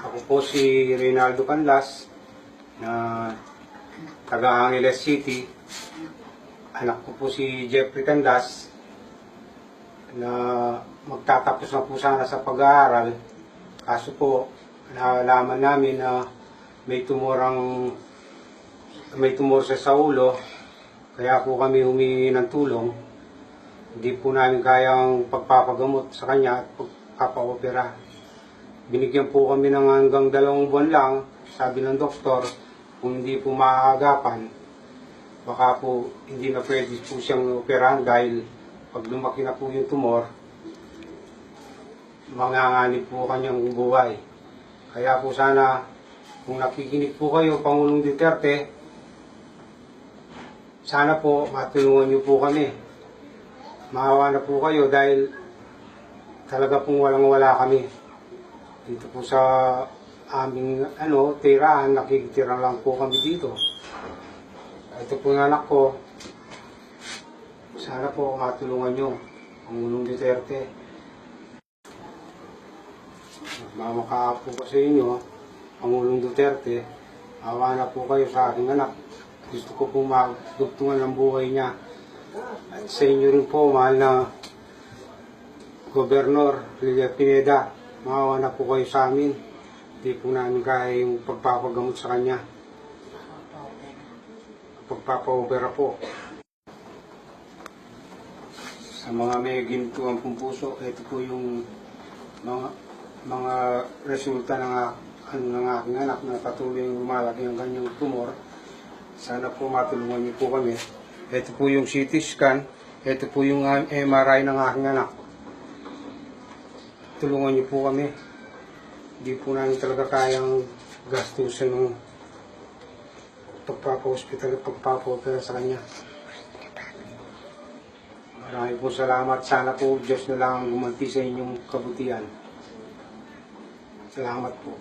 Ako po si Reynaldo Canlas na taga Angeles City. Anak ko po si Jeffrey Canlas na magtatapos na po sana sa pag-aaral. Kaso po, nalaman namin na may tumorang may tumor sa ulo. Kaya po kami humingi ng tulong. Hindi po namin kayang pagpapagamot sa kanya at pagpapaopera. Binigyan po kami ng hanggang dalawang buwan lang, sabi ng doktor, kung hindi po maaagapan, baka po hindi na pwede po siyang operahan dahil pag lumaki na po yung tumor, manganganib po kanyang buhay. Kaya po sana, kung nakikinig po kayo, Pangulong Duterte, sana po matulungan niyo po kami. Maawa na po kayo dahil talaga pong walang-wala kami. Dito po sa aming ano, tirahan, nakikitira lang po kami dito. Ito po yung anak ko. Sana po matulungan nyo, Pangulong Duterte. Mamakaawa po ko sa inyo, Pangulong Duterte. Awa na po kayo sa aking anak. Gusto ko po magdugtungan ng buhay niya. At sa inyo rin po, mahal na Gobernador Lilia Pineda, maawa na po kayo sa amin. Hindi po namin kaya yung pagpapagamot sa kanya. Pagpapaopera po. Sa mga may gintuang pong puso, ito po yung mga mga resulta ng, ano, ng aking anak na patuloy lumalaki ang kanyang tumor. Sana po matulungan niyo po kami. Ito po yung CT scan. Ito po yung ah, MRI ng aking anak. Tulungan niyo po kami. Hindi po namin talaga kayang gastusin ng pagpapa-hospital at pagpapa-opera sa kanya. Maraming po salamat. Sana po Diyos na lang ang gumanti sa inyong kabutihan. Salamat po.